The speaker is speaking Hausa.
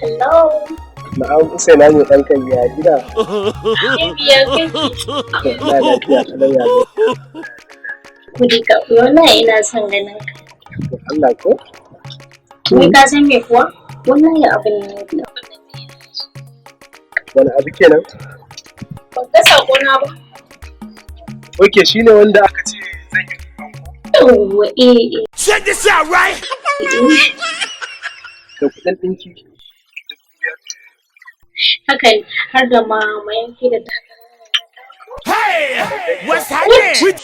hello. Na'am usaina ne dan kan ya gida. Bibiyar kake na lafiya kalau ya zo ku duka wallahi ina son ganin ka. Allah ko? Ni ka san me kuwa? Wallahi abin ne da wani abu kenan? Ban ga sako na ba oke shine wanda aka ce yawwa eh Check this out, right? da kudin dinki haka ne har da ma mayanki da takalma Hey, what's happening?